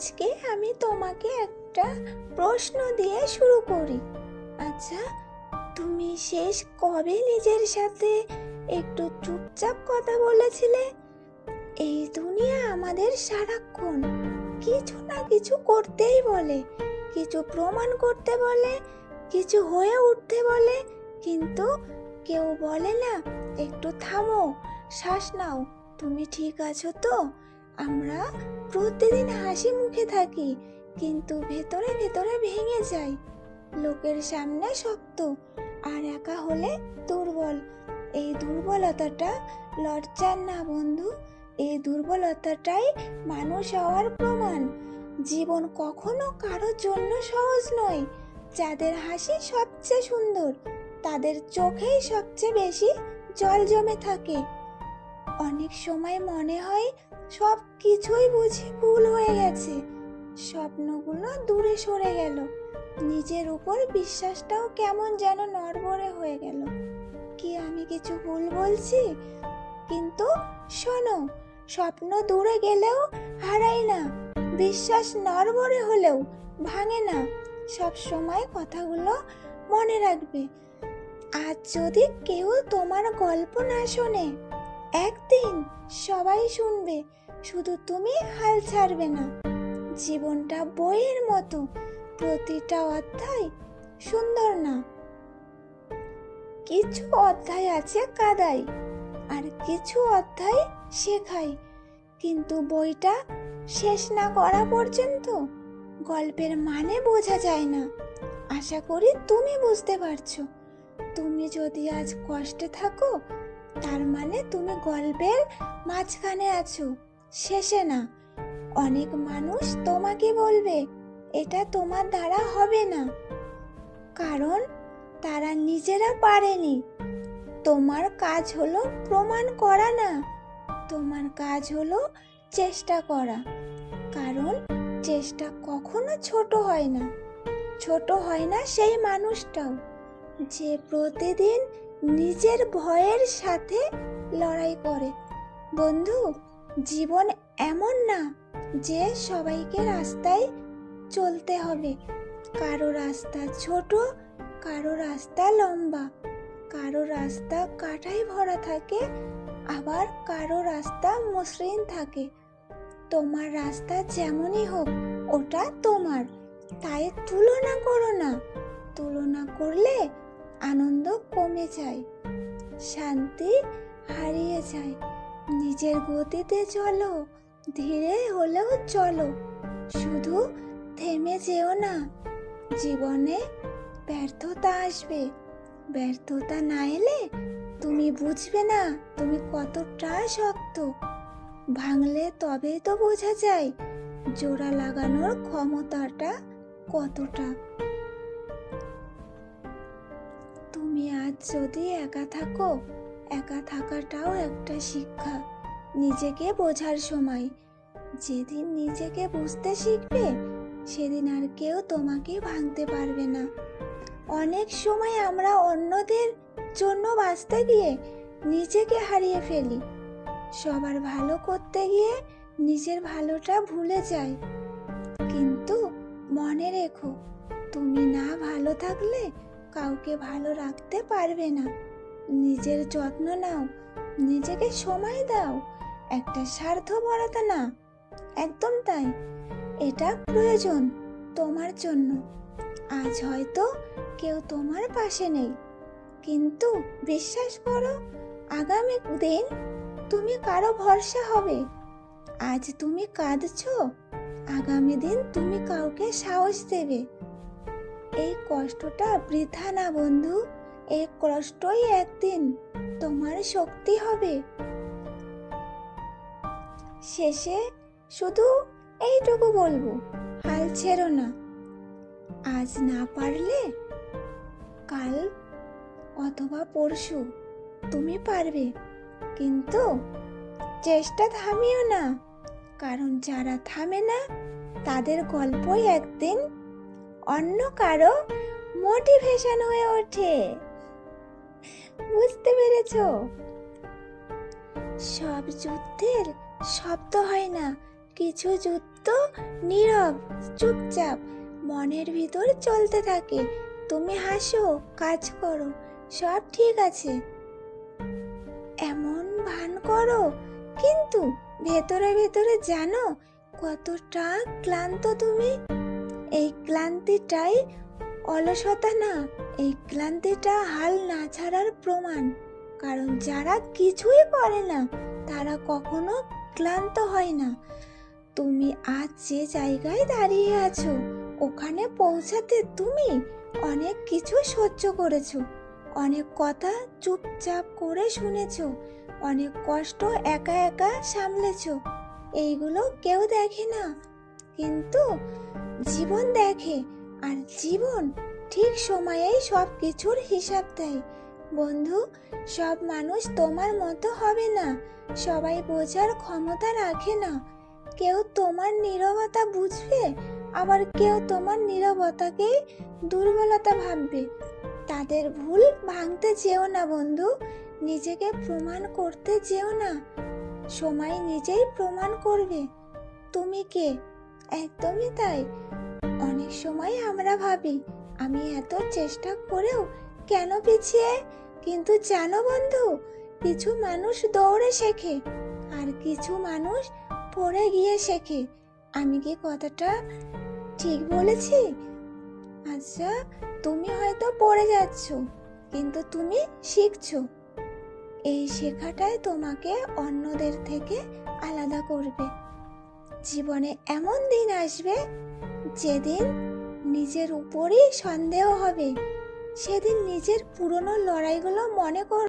আজকে আমি তোমাকে একটা প্রশ্ন দিয়ে শুরু করি। আচ্ছা তুমি শেষ কবে নিজের সাথে একটু চুপচাপ কথা বলেছিলে? এই দুনিয়া আমাদের সারাক্ষণ কিছু না কিছু করতেই বলে। কিছু প্রমাণ করতে বলে, কিছু হয়ে উঠতে বলে, কিন্তু কেউ বলে না, একটু থামো, শ্বাস নাও। তুমি ঠিক আছো তো? আমরা প্রতিদিন হাসি মুখে থাকি, কিন্তু ভেতরে ভেতরে ভেঙে যাই। লোকের সামনে শক্ত আর একা হলে দুর্বল। এই দুর্বলতাটা লজ্জার না বন্ধু, এই দুর্বলতাটাই মানুষ হওয়ার প্রমাণ। জীবন কখনো কারোর জন্য সহজ নয়। যাদের হাসি সবচেয়ে সুন্দর, তাদের চোখেই সবচেয়ে বেশি জল জমে থাকে। অনেক সময় মনে হয় সব কিছুই বুঝি ভুল হয়ে গেছে। স্বপ্নগুলো দূরে সরে গেল। নিজের উপর বিশ্বাসটাও কেমন যেন নড়বড়ে হয়ে গেল। কি আমি কিছু ভুল বলছি? কিন্তু শোনো, স্বপ্ন দূরে গেলেও হারাই না। বিশ্বাস নড়বড়ে হলেও ভাঙে না। সব সময় কথাগুলো মনে রাখবে। আজ যদি কেউ তোমার গল্প না শোনে একদিন সবাই শুনবে, শুধু তুমি হাল ছাড়বে না। জীবনটা বইয়ের মতো, প্রতিটা অধ্যায় সুন্দর না। কিছু অধ্যায় আছে কাদাই আর কিছু অধ্যায় শেখাই কিন্তু বইটা শেষ না করা পর্যন্ত গল্পের মানে বোঝা যায় না। আশা করি তুমি বুঝতে পারছ। তুমি যদি আজ কষ্টে থাকো তার মানে তুমি গল্পের মাঝখানে আছো। শেষে না। অনেক মানুষ তোমাকে বলবে, এটা তোমার দ্বারা হবে না। কারণ তারা নিজেরা পারেনি। তোমার কাজ হলো প্রমাণ করা না। তোমার কাজ হলো চেষ্টা করা। কারণ চেষ্টা কখনো ছোট হয় না। ছোট হয় না সেই মানুষটাও। যে প্রতিদিন নিজের ভয়ের সাথে লড়াই করে। বন্ধু, জীবন এমন না যে সবাইকে রাস্তায় চলতে হবে। কারও রাস্তা ছোট, কারও রাস্তা লম্বা। কারও রাস্তা কাটাই ভরা থাকে, আবার কারও রাস্তা মসৃণ থাকে। তোমার রাস্তা যেমনই হোক, ওটা তোমার। তাই তুলনা করো না। তুলনা করলে আনন্দ কমে যায়, শান্তি হারিয়ে যায়। নিজের গতিতে চলো, ধীরে হলেও চলো। শুধু থেমে যেও না, জীবনে ব্যর্থতা আসবে। ব্যর্থতা না এলে তুমি বুঝবে না, তুমি কতটা শক্ত। ভাঙলে তবেই তো বোঝা যায়, জোড়া লাগানোর ক্ষমতাটা কতটা। যদি একা থাকো, একা থাকাটাও একটা শিক্ষা। নিজেকে বোঝার সময়। যেদিন নিজেকে বুঝতে শিখবে, সেদিন আর কেউ তোমাকে ভাঙতে পারবে না। অনেক সময় আমরা অন্যদের জন্য বাঁচতে গিয়ে নিজেকে হারিয়ে ফেলি। সবার ভালো করতে গিয়ে নিজের ভালোটা ভুলে যাই। কিন্তু মনে রেখো, তুমি না ভালো থাকলে কাউকে ভালো রাখতে পারবে না। নিজের যত্ন নাও, নিজেকে সময় দাও। একটা স্বার্থপরতা না, একদম তাই। এটা প্রয়োজন তোমার জন্য। আজ হয়তো কেউ তোমার পাশে নেই। কিন্তু বিশ্বাস করো, আগামী দিন তুমি কারও ভরসা হবে। আজ তুমি কাঁদছো, আগামী দিন তুমি কাউকে সাহস দেবে। এই কষ্টটা বৃথা না, বন্ধু। এই কষ্টই একদিন তোমার শক্তি হবে। শেষে শুধু এইটুকু বলব, হাল ছেড়ো না। আজ না পারলে কাল অথবা পরশু তুমি পারবে, কিন্তু চেষ্টা থামিও না। কারণ যারা থামে না, তাদের গল্পই একদিন অন্য কারও মোটিভেশন হয়ে ওঠে। বুঝতে পেরেছ? সব যুদ্ধের শব্দ হয় না। কিছু যুদ্ধ নীরব, চুপচাপ, মনের ভিতর চলতে থাকে। তুমি হাসো, কাজ করো, সব ঠিক আছে। এমন ভান করো, কিন্তু ভেতরে ভেতরে জানো কতটা ক্লান্ত তুমি। এই ক্লান্তিটাই অলসতা না, এই ক্লান্তিটা হাল না ছাড়ার প্রমাণ। কারণ যারা কিছুই করে না, তারা কখনো ক্লান্ত হয় না। তুমি আজ যে জায়গায় দাঁড়িয়ে আছো, ওখানে পৌঁছাতে তুমি অনেক কিছু সহ্য করেছ, অনেক কথা চুপচাপ করে শুনেছো, অনেক কষ্ট একা একা সামলেছো, এইগুলো কেউ দেখে না। কিন্তু জীবন দেখে আর জীবন ঠিক সময়েই সব কিছুর হিসাব দেয়। বন্ধু, সব মানুষ তোমার মতো হবে না। সবাই বোঝার ক্ষমতা রাখে না। কেউ তোমার নীরবতা বুঝবে, আবার কেউ তোমার নীরবতাকেই দুর্বলতা ভাববে। তাদের ভুল ভাঙতে যেও না বন্ধু, নিজেকে প্রমাণ করতে যেও না। সময় নিজেই প্রমাণ করবে। তুমি কে? একদমই তাই। অনেক সময় আমরা ভাবি, আমি এত চেষ্টা করেও কেন পিছিয়ে? কিন্তু জানো বন্ধু, কিছু মানুষ দৌড়ে শেখে আর কিছু মানুষ পড়ে গিয়ে শেখে। আমি কি কথাটা ঠিক বলেছি? আচ্ছা তুমি হয়তো পড়ে যাচ্ছ, কিন্তু তুমি শিখছো। এই শেখাটাই তোমাকে অন্যদের থেকে আলাদা করবে। জীবনে এমন দিন আসবে যেদিন নিজের উপরই সন্দেহ হবে, সেদিন নিজের পুরনো লড়াইগুলো মনে কর।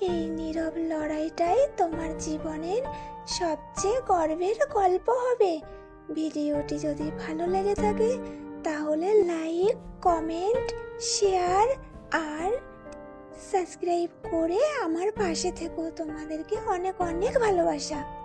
এই নীরব লড়াইটাই তোমার জীবনের সবচেয়ে গর্বের গল্প হবে। ভিডিওটি যদি ভালো লেগে থাকে, তাহলে লাইক, কমেন্ট, শেয়ার আর সাবস্ক্রাইব করে আমার পাশে থেকো। তোমাদেরকে অনেক অনেক ভালোবাসা।